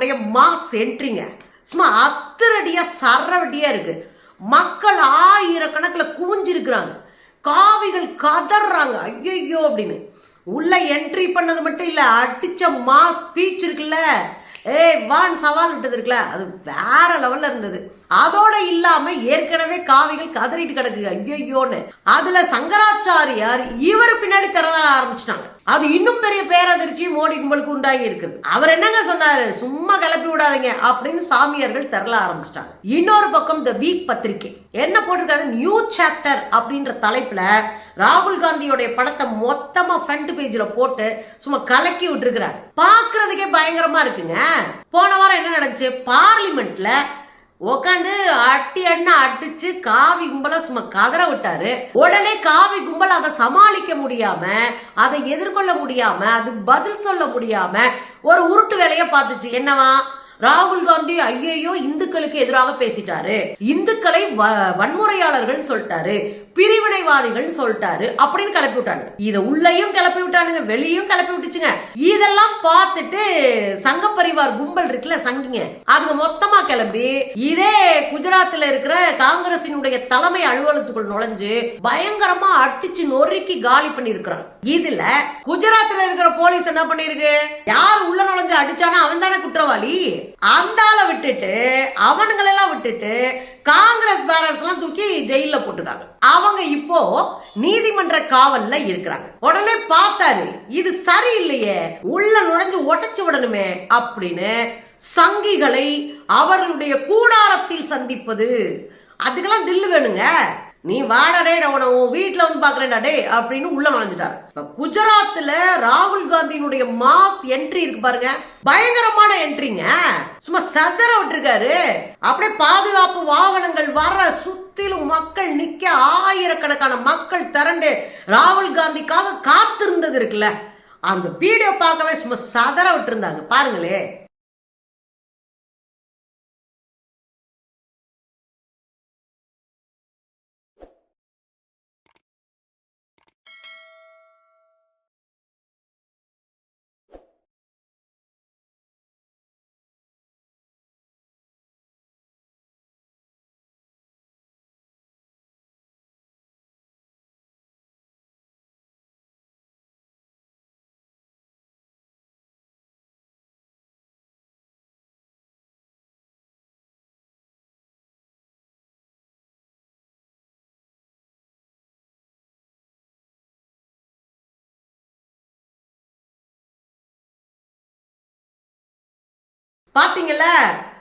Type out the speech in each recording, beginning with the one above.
ராகுல் மாஸ் என்ட்ரிங்க சும்மா அத்தரடியாக சரவடியா இருக்கு. மக்கள் ஆயிரக்கணக்கில் குவிஞ்சிருக்கிறாங்க. காவிகள் கதறாங்க ஐயோ அப்படின்னு. உள்ள என்ட்ரி பண்ணது மட்டும் இல்லை அடிச்ச மாஸ் ஸ்பீச் இருக்குல்ல. ஏய் வான் சவால் விட்டது இருக்குல்ல அது வேற லெவல்ல இருந்தது. அதோட இல்லாம ஏற்கனவே காவிகள் கதறிட்டு ஐயோ ஐயோன்னு அதுல சங்கராச்சாரியார் இவர் பின்னாடி திறன ஆரம்பிச்சிட்டாங்க. அது இன்னும் பெரிய பேரதிர்ச்சி மோடி கும்பலுக்கு உண்டாகி இருக்குது. அவர் என்னங்க சொன்னாரு? சும்மா கிளப்பி விடாதீங்க அப்படின்னு சாமியார்கள் திரள ஆரம்பிச்சிட்டாங்க. இன்னொரு பக்கம் த வீக் பத்திரிகை. என்ன போட்டிருக்காரு? நியூ சாப்டர் அப்படின்ற தலைப்புல ராகுல் காந்தியோடைய படத்தை மொத்தமா ஃப்ரண்ட் பேஜ்ல போட்டு சும்மா கலக்கி விட்டுருக்கிறார். பார்க்கிறதுக்கே பயங்கரமா இருக்குங்க. போன வாரம் என்ன நடந்துச்சு? பார்லிமெண்ட்ல உட்காந்து அட்டி அண்ணா அடிச்சு காவி கும்பலை சும்மா கதற விட்டாரு. உடனே காவி கும்பல் அதை சமாளிக்க முடியாம அதை எதிர்கொள்ள முடியாம அதுக்கு பதில் சொல்ல முடியாம ஒரு உருட்டு வேலையை பார்த்துச்சு. என்னவா? ராகுல் காந்தி ஐயையோ இந்துக்களுக்கு எதிராக பேசிட்டாரு. இந்துக்களை வ- வன்முறையாளர்கள் சொல்லிட்டாரு. பிரிவினைவாதிகள் சொல்லிட்டாரு. அப்படின்னு கிளப்பி விட்டாங்க. இதை உள்ளயும் கிளப்பி விட்டானுங்க வெளியும் கிளப்பி விட்டுச்சுங்க. இதெல்லாம் பார்த்துட்டு சங்க பரிவார் கும்பல் இருக்குல்ல சங்கிங்க. அதுங்க மொத்தமா கிளம்பி இதே குஜராத்ல இருக்கிற காங்கிரசினுடைய தலைமை அலுவலகத்துக்குள் நுழைஞ்சு பயங்கரமா அடிச்சு நொறுக்கி காலி பண்ணிருக்கிறாங்க இதுல குஜராத்ல இருக்கிற போலீஸ் என்ன பண்ணிருக்கு யார் உள்ள நுழைஞ்சு அடிச்சானோ அவன் தானே குற்றவாளி. அந்தால விட்டுட்டு அவனுங்களெல்லாம் விட்டுட்டு காங்கிரஸ் பேரர்ஸ் எல்லாம் தூக்கி ஜெயில போட்டுட்டாங்க. அவங்க இப்போ நீதிமன்ற காவல்ல இருக்கிறாங்க. உடனே பார்த்தாரு இது சரியில்லையே உள்ள நுழைஞ்சு உடைச்சு விடணுமே அப்படின்னு சங்கிகளை அவர்களுடைய கூடாரத்தில் சந்திப்பது. அதுக்கெல்லாம் தில்லு வேணுங்க. நீ வாடடே நான் உன்னை உன் வீட்டில் வந்து பார்க்குறேன்டா டே அப்படின்னு உள்ள நுழைஞ்சிட்டாரு. இப்போ குஜராத்தில் ராகுல் காந்தியினுடைய மாஸ் என்ட்ரி இருக்கு பாருங்க. பயங்கரமான என்ட்ரிங்க சும்மா சதற விட்டுருக்காரு. அப்படியே பாதுகாப்பு வாகனங்கள் வர சுத்திலும் மக்கள் நிற்க ஆயிரக்கணக்கான மக்கள் திரண்டு ராகுல் காந்திக்காக காத்திருந்தது இருக்குல்ல. அந்த வீடியோ பார்க்கவே சும்மா சதற விட்டுருந்தாங்க. பாருங்களே. பாத்தீங்கல்ல?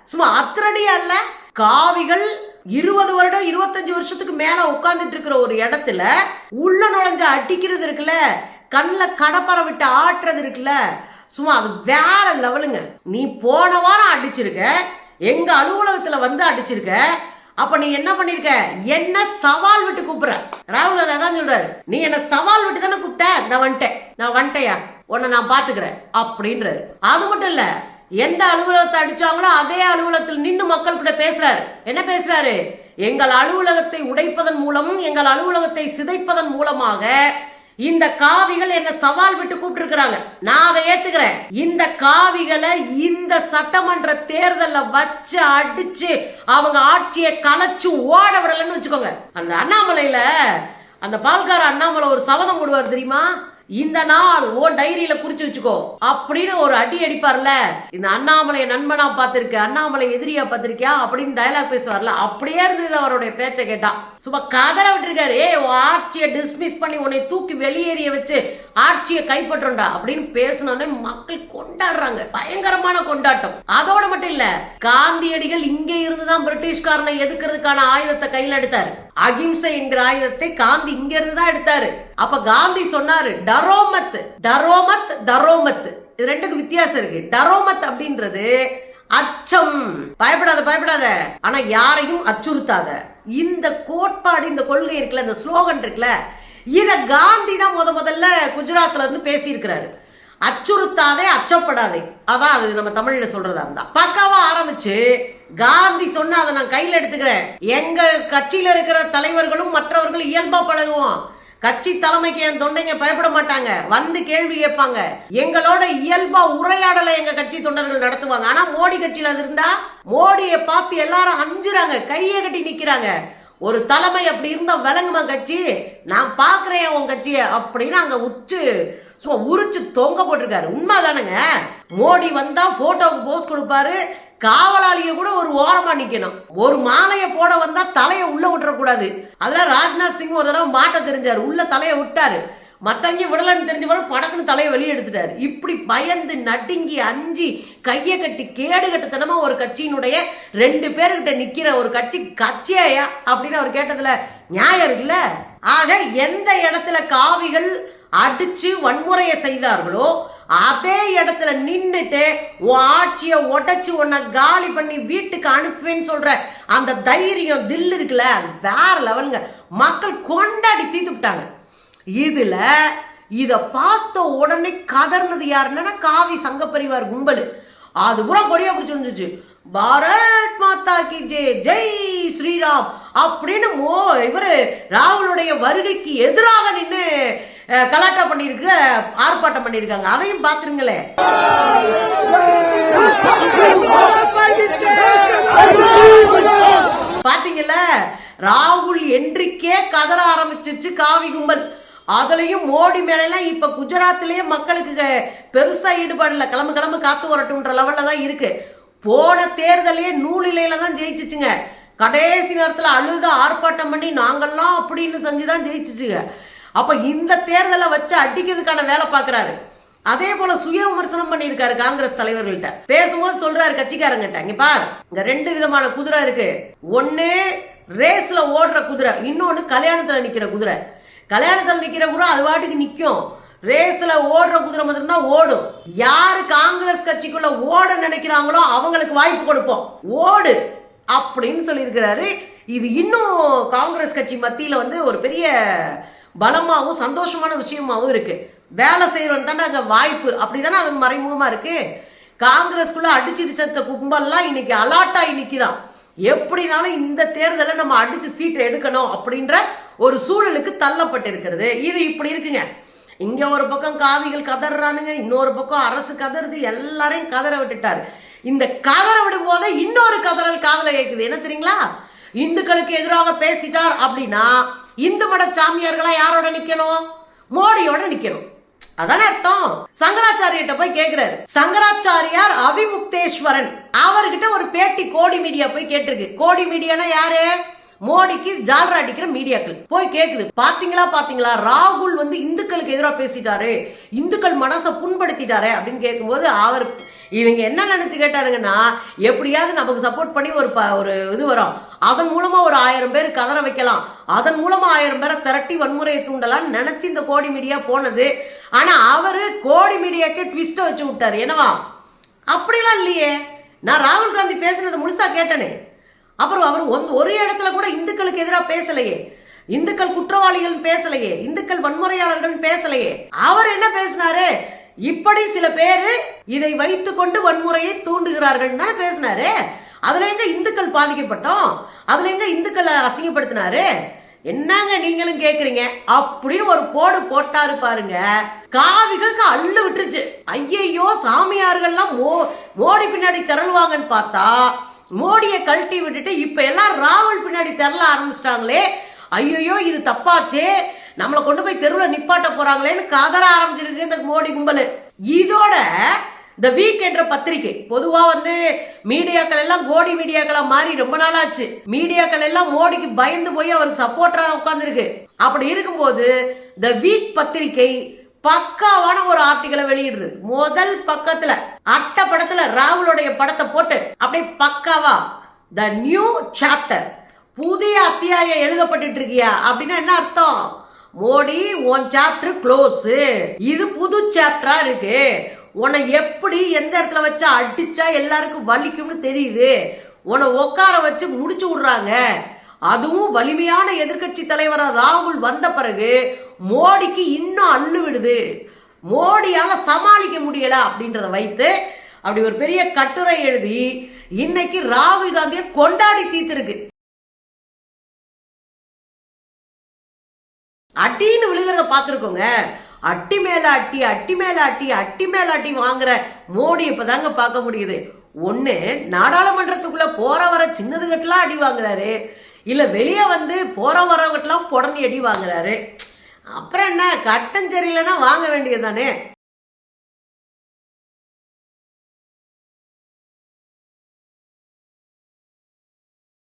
சும்மா அத்திரடியா இல்ல? காவிகள் இருபது வருடம் இருபத்தஞ்சு வருஷத்துக்கு மேல உட்கார்ந்துட்டு இருக்கிற ஒரு இடத்துல உள்ள நுழைஞ்சு அடிக்கிறது இருக்குல்ல? கண்ணில் கடப்பற விட்டு ஆட்டுறது இருக்குல்ல? சும்மா அது வேற லெவலுங்க. நீ போன வாரம் அடிச்சிருக்க எங்க அலுவலகத்துல வந்து அடிச்சிருக்க அப்ப நீ என்ன பண்ணிருக்க? என்ன சவால் விட்டு கூப்பிடுற? ராகுல் அதான் சொல்றாரு. நீ என்ன சவால் விட்டு தானே கூப்பிட்ட? நான் வந்துட்டேன். நான் வந்துட்டேயா? உன்னை நான் பாத்துக்கிறேன். அப்படின்றாரு. அது மட்டும் இல்லை எந்த அலுவலகத்தை அடிச்சாங்களோ அதே அலுவலகத்தில் நின்று மக்கள் கூட பேசுறாரு. என்ன பேசுறாரு? எங்கள் அலுவலகத்தை உடைப்பதன் மூலம் எங்கள் அலுவலகத்தை சிதைப்பதன் மூலமாக இந்த காவிகள் என்ன சவால் விட்டு கூப்பிட்டுருக்காங்க நான் அதை ஏத்துக்கிறேன். இந்த காவிகளை இந்த சட்டமன்ற தேர்தலில் வச்சு அடிச்சு அவங்க ஆட்சியை கலைச்சு ஓட விடலன்னு வச்சுக்கோங்க. அந்த அண்ணாமலையில அந்த பால்கார அண்ணாமலை ஒரு சபதம் போடுவார் தெரியுமா? இந்த நாள் ஓ டைரியில குறிச்சு வச்சுக்கோ. அப்படின்னு ஒரு அடி அடிப்பார்ல. இந்த அண்ணாமலையை நண்பனா பார்த்திருக்க அண்ணாமலை எதிரியா பார்த்திருக்கியா அப்படின்னு டயலாக் பேசுவார்ல அப்படியே இருந்தது அவருடைய பேச்சை கேட்டா. சும்மா கதற விட்டுருக்காரு. ஏ ஆட்சியை டிஸ்மிஸ் பண்ணி உன்னை தூக்கி வெளியேறிய வச்சு ஆட்சியை கைப்பற்றோண்டா அப்படின்னு பேசினோடனே மக்கள் கொண்டாடுறாங்க. பயங்கரமான கொண்டாட்டம். அதோட மட்டும் இல்ல காந்தியடிகள் இங்கே இருந்துதான் பிரிட்டிஷ்காரனை எதுக்குறதுக்கான ஆயுதத்தை கையில் எடுத்தாரு. அகிம்சை என்கிற ஆயுதத்தை காந்தி இங்க இருந்து தான் எடுத்தாரு. அப்ப காந்தி சொன்னாரு டரோமத் டரோமத் டரோமத் இது ரெண்டுக்கு வித்தியாசம் இருக்கு. டரோமத் அப்படின்றது அச்சம். பயப்படாத பயப்படாத. ஆனா யாரையும் அச்சுறுத்தாத. இந்த கோட்பாடு இந்த கொள்கை இருக்குல்ல இந்த ஸ்லோகன் இருக்குல்ல இத காந்தி தான் முத முதல்ல குஜராத்ல இருந்து பேசியிருக்கிறாரு. அச்சுறுத்தாதே அச்சப்படாதே. அதான் அது நம்ம தமிழ்ல சொல்றதா இருந்தா. பக்காவா ஆரம்பிச்சு காந்தி சொன்ன அதை நான் கையில் எடுத்துக்கிறேன். எங்க கட்சியில இருக்கிற தலைவர்களும் மற்றவர்களும் இயல்பா பழகுவோம். கட்சி தலைமைக்கு என் தொண்டைங்க பயப்பட மாட்டாங்க. வந்து கேள்வி கேட்பாங்க. எங்களோட இயல்பா உரையாடலை எங்க கட்சி தொண்டர்கள் நடத்துவாங்க. ஆனா மோடி கட்சியில அது இருந்தா மோடியை பார்த்து எல்லாரும் அஞ்சுறாங்க. கையை கட்டி நிக்கிறாங்க. ஒரு தலைமை அப்படி இருந்தா விளங்குமா கட்சி? நான் பாக்குறேன் உன் கட்சியை. அப்படின்னு அங்க உச்சு சும்மா உரிச்சு தொங்க போட்டிருக்காரு. உண்மைதானுங்க. மோடி வந்தா போட்டோவுக்கு போஸ் கொடுப்பாரு. காவலாளிய கூட ஒரு ஓரமா நிக்கணும். ஒரு மாலையை போட வந்தா தலையை உள்ள விட்டுறக்கூடாது அதெல்லாம் ராஜ்நாத் சிங் ஒரு தடவை மாட்ட தெரிஞ்சாரு. உள்ள தலையை விட்டாரு. மற்றவங்க விடலன்னு தெரிஞ்சவரும் படக்குன்னு தலையை வெளியே எடுத்துட்டாரு. இப்படி பயந்து நடுங்கி அஞ்சி கையை கட்டி கேடு கட்டத்தனமா ஒரு கட்சியினுடைய ரெண்டு பேர்கிட்ட நிக்கிற ஒரு கட்சி கட்சியாயா அப்படின்னு அவர் கேட்டதுல நியாயம் இருக்குல்ல? ஆக எந்த இடத்துல காவிகள் அடிச்சு வன்முறையை செய்தார்களோ அதே இடத்துல நின்றுட்டு உன் ஆட்சியை உடைச்சு உன்னை காலி பண்ணி வீட்டுக்கு அனுப்புவேன்னு சொல்ற அந்த தைரியம் தில் இருக்குல்ல அது வேற லெவலுங்க. மக்கள் கொண்டாடி தீர்த்து விட்டாங்க. இதுல இத பார்த்த உடனே கதர்னது யாருன்னா காவி சங்கப்பரிவார் கும்பல். அது பூரா கொடியா பிடிச்சு வந்துச்சு பாரத் மாதா கி ஜெய் ஜெய் ஸ்ரீராம் அப்படின்னு மோ இவரு ராகுலுடைய வருகைக்கு எதிராக நின்று கலாட்டா பண்ணியிருக்கு ஆர்ப்பாட்டம் பண்ணியிருக்காங்க. அதையும் பார்த்துருங்களேன். பாத்தீங்கல்ல ராகுல் என்றிக்கே கதற ஆரம்பிச்சிச்சு காவி கும்பல். அதுலயும் மோடி மேலாம் இப்ப குஜராத்லயே மக்களுக்கு பெருசாக பெருசா ஈடுபாடு இல்லை கிளம்பு கிளம்பு காத்து வரட்டும்ன்ற லெவல்ல தான் இருக்கு. போன தேர்தலே நூலிலையில தான் ஜெயிச்சிச்சுங்க. கடைசி நேரத்தில் அழுத ஆர்ப்பாட்டம் பண்ணி நாங்கள்லாம் அப்படின்னு செஞ்சுதான் ஜெயிச்சிச்சுங்க. அப்போ இந்த தேர்தலை வச்சு அடிக்கிறதுக்கான வேலை பார்க்குறாரு. அதே போல சுய விமர்சனம் பண்ணியிருக்காரு காங்கிரஸ் தலைவர்கள்ட்ட. பேசும்போது சொல்றாரு கட்சிக்காரங்கிட்ட. இங்க பார் இங்க ரெண்டு விதமான குதிரை இருக்கு. ஒன்னு ரேஸ்ல ஓடுற குதிரை இன்னொன்னு கல்யாணத்துல நிக்கிற குதிரை. கல்யாணத்துல நிக்கிற குதிரை அது வாட்டுக்கு நிக்கும். ரேஸ்ல ஓடுற குதிரை மட்டும் தான் ஓடும். யாரு காங்கிரஸ் கட்சிக்குள்ள ஓட நினைக்கிறாங்களோ அவங்களுக்கு வாய்ப்பு கொடுப்போம். ஓடு அப்படின்னு சொல்லியிருக்கிறாரு. இது இன்னும் காங்கிரஸ் கட்சி மத்தியில வந்து ஒரு பெரிய பலமாகவும் சந்தோஷமான விஷயமாகவும் இருக்கு. வேலை செய்யறவன் தானே அங்கே வாய்ப்பு. அப்படிதானே அது மறைமுகமா இருக்கு. காங்கிரஸ்குள்ள அடிச்சிட்டு செத்த கும்பல்லாம் இன்னைக்கு அலாட்டாகி நிற்கிதான் எப்படினாலும் இந்த தேர்தலை நம்ம அடிச்சு சீட்டை எடுக்கணும் அப்படின்ற ஒரு சூழலுக்கு தள்ளப்பட்டிருக்கிறது. இது இப்படி இருக்குங்க. இங்க ஒரு பக்கம் காவிகள் கதறானுங்க இன்னொரு பக்கம் அரசு கதறுது எல்லாரையும் கதற விட்டுட்டாரு. இந்த கதற விடும் போதே இன்னொரு கதறல் காதல கேட்குது என்ன தெரியுங்களா? இந்துக்களுக்கு எதிராக பேசிட்டார் அப்படின்னா இந்து மட சாமியார்களா யாரோட நிக்கணும்? மோடியோட நிக்கணும். அதானே அர்த்தம்? சங்கராச்சாரியர்கிட்ட போய் கேக்குறாரு. சங்கராச்சாரியார் அவிமுக்தேஸ்வரன். அவர்கிட்ட ஒரு பேட்டி கோடி மீடியா போய் கேட்டிருக்கு. கோடி மீடியானா யாரு? மோடிக்கு ஜால்ரா அடிக்கிற மீடியாக்கள். போய் கேக்குது. பாத்தீங்களா பாத்தீங்களா? ராகுல் வந்து இந்துக்களுக்கு எதிராக பேசிட்டாரு. இந்துக்கள் மனசை புண்படுத்திட்டாரு அப்படின்னு கேட்கும்போது அவர் இவங்க என்ன நினச்சி கேட்டாருங்கன்னா எப்படியாவது நமக்கு சப்போர்ட் பண்ணி ஒரு ப ஒரு இது வரும். அதன் மூலமாக ஒரு ஆயிரம் பேர் கதற வைக்கலாம். அதன் மூலமாக ஆயிரம் பேரை திரட்டி வன்முறையை தூண்டலாம்னு நினச்சி இந்த கோடி மீடியா போனது. ஆனால் அவர் கோடி மீடியாக்கே ட்விஸ்ட்டை வச்சு விட்டார். என்னவா? அப்படிலாம் இல்லையே. நான் ராகுல் காந்தி பேசுனதை முழுசாக கேட்டனே. அப்புறம் அவர் ஒன்- ஒரு இடத்துல கூட இந்துக்களுக்கு எதிராக பேசலையே. இந்துக்கள் குற்றவாளிகள் பேசலையே. இந்துக்கள் வன்முறையாளர்கள் பேசலையே. அவர் என்ன பேசினாரு? இப்படி சில பேரு இதை வைத்துக்கொண்டு வன்முறையை தூண்டுகிறார்கள் தானே பேசினாரு. அதுல எங்க இந்துக்கள் பாதிக்கப்பட்டோம். அதுல எங்க இந்துக்களை அசிங்கப்படுத்தினாரு. என்னங்க நீங்களும் கேக்குறீங்க? அப்படின்னு ஒரு போடு போட்டாரு பாருங்க. காவிகளுக்கு அள்ளு விட்டுருச்சு. ஐயையோ சாமியார்கள்லாம் மோ மோடி பின்னாடி திரள்வாங்கன்னு பார்த்தா மோடியை கழட்டி விட்டுட்டு இப்ப எல்லாம் ராகுல் பின்னாடி திரள ஆரம்பிச்சிட்டாங்களே. ஐயையோ இது தப்பாச்சே. நம்மளை கொண்டு போய் தெருவில் நிப்பாட்ட போறாங்களேன்னு கதற ஆரம்பிச்சிருக்கு இந்த மோடி கும்பல். இதோட த வீக் என்ற பத்திரிகை பொதுவா வந்து மீடியாக்கள் எல்லாம் கோடி மீடியாக்களா மாறி ரொம்ப நாளாச்சு. மீடியாக்கள் எல்லாம் மோடிக்கு பயந்து போய் அவருக்கு சப்போர்ட்டராக உட்கார்ந்துருக்கு. அப்படி இருக்கும்போது த வீக் பத்திரிகை பக்காவான ஒரு ஆர்டிகளை வெளியிடுது. முதல் பக்கத்துல அட்டை படத்துல ராகுலுடைய படத்தை போட்டு அப்படியே பக்காவா த நியூ சாப்டர் புதிய அத்தியாயம் எழுதப்பட்டுட்டு இருக்கியா? அப்படின்னா என்ன அர்த்தம்? மோடி உன் சாப்டர் க்ளோஸ் இது புது சாப்டரா இருக்கு. உன்னை எப்படி எந்த இடத்துல வச்சா அடிச்சா எல்லாருக்கும் வலிக்கும்னு தெரியுது. உன்னை உட்கார வச்சு முடிச்சு விடுறாங்க. அதுவும் வலிமையான எதிர்க்கட்சி தலைவரா ராகுல் வந்த பிறகு மோடிக்கு இன்னும் அள்ளு விடுது மோடியால சமாளிக்க முடியல அப்படின்றத வைத்து அப்படி ஒரு பெரிய கட்டுரை எழுதி இன்னைக்கு ராகுல் காந்தியை கொண்டாடி தீர்த்திருக்கு. அடின்னு விழுகிறத பார்த்துருக்கோங்க. அட்டி மேலாட்டி அட்டி அட்டி அட்டி அட்டி அட்டி வாங்குற மோடி இப்போ தாங்க பார்க்க முடியுது. ஒன்று நாடாளுமன்றத்துக்குள்ளே போகிற வர சின்னதுகட்டெல்லாம் அடி வாங்குறாரு. இல்லை வெளியே வந்து போகிற வரவங்கட்டெலாம் புடனி அடி வாங்குறாரு. அப்புறம் என்ன கட்டம் சரியில்லைன்னா வாங்க வேண்டியது தானே